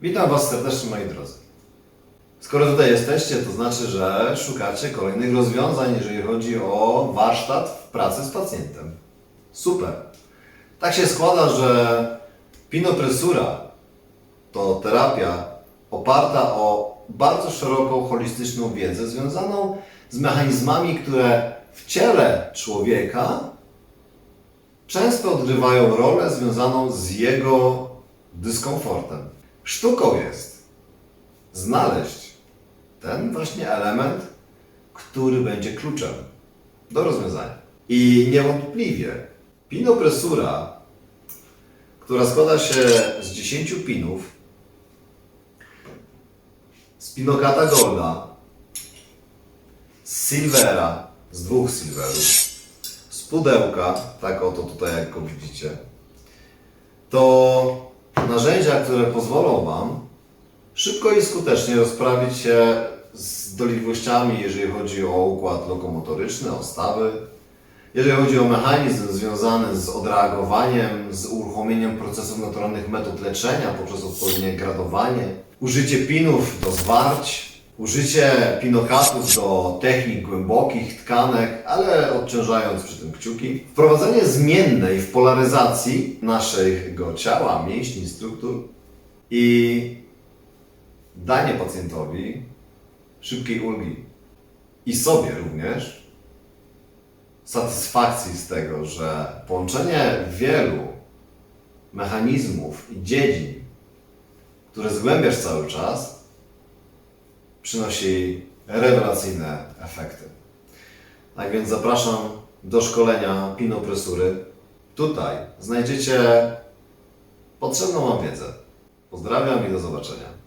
Witam Was serdecznie moi drodzy. Skoro tutaj jesteście, to znaczy, że szukacie kolejnych rozwiązań, jeżeli chodzi o warsztat w pracy z pacjentem. Super. Tak się składa, że pinopresura to terapia oparta o bardzo szeroką, holistyczną wiedzę związaną z mechanizmami, które w ciele człowieka często odgrywają rolę związaną z jego dyskomfortem. Sztuką jest znaleźć ten właśnie element, który będzie kluczem do rozwiązania. I niewątpliwie pinopresura, która składa się z 10 pinów, z pinokata golda, z silvera, z dwóch silverów, z pudełka, tak oto tutaj jak go widzicie, to narzędzia, które pozwolą Wam szybko i skutecznie rozprawić się z dolegliwościami, jeżeli chodzi o układ lokomotoryczny, o stawy, jeżeli chodzi o mechanizm związany z odreagowaniem, z uruchomieniem procesów naturalnych metod leczenia poprzez odpowiednie gradowanie, użycie pinów do zwarć, użycie pinokatów do technik głębokich, tkanek, ale odciążając przy tym kciuki, wprowadzenie zmiennej w polaryzacji naszego ciała, mięśni, struktur i danie pacjentowi szybkiej ulgi. I sobie również satysfakcji z tego, że połączenie wielu mechanizmów i dziedzin, które zgłębiasz cały czas, przynosi rewelacyjne efekty. Tak więc zapraszam do szkolenia pinopresury. Tutaj znajdziecie potrzebną Wam wiedzę. Pozdrawiam i do zobaczenia.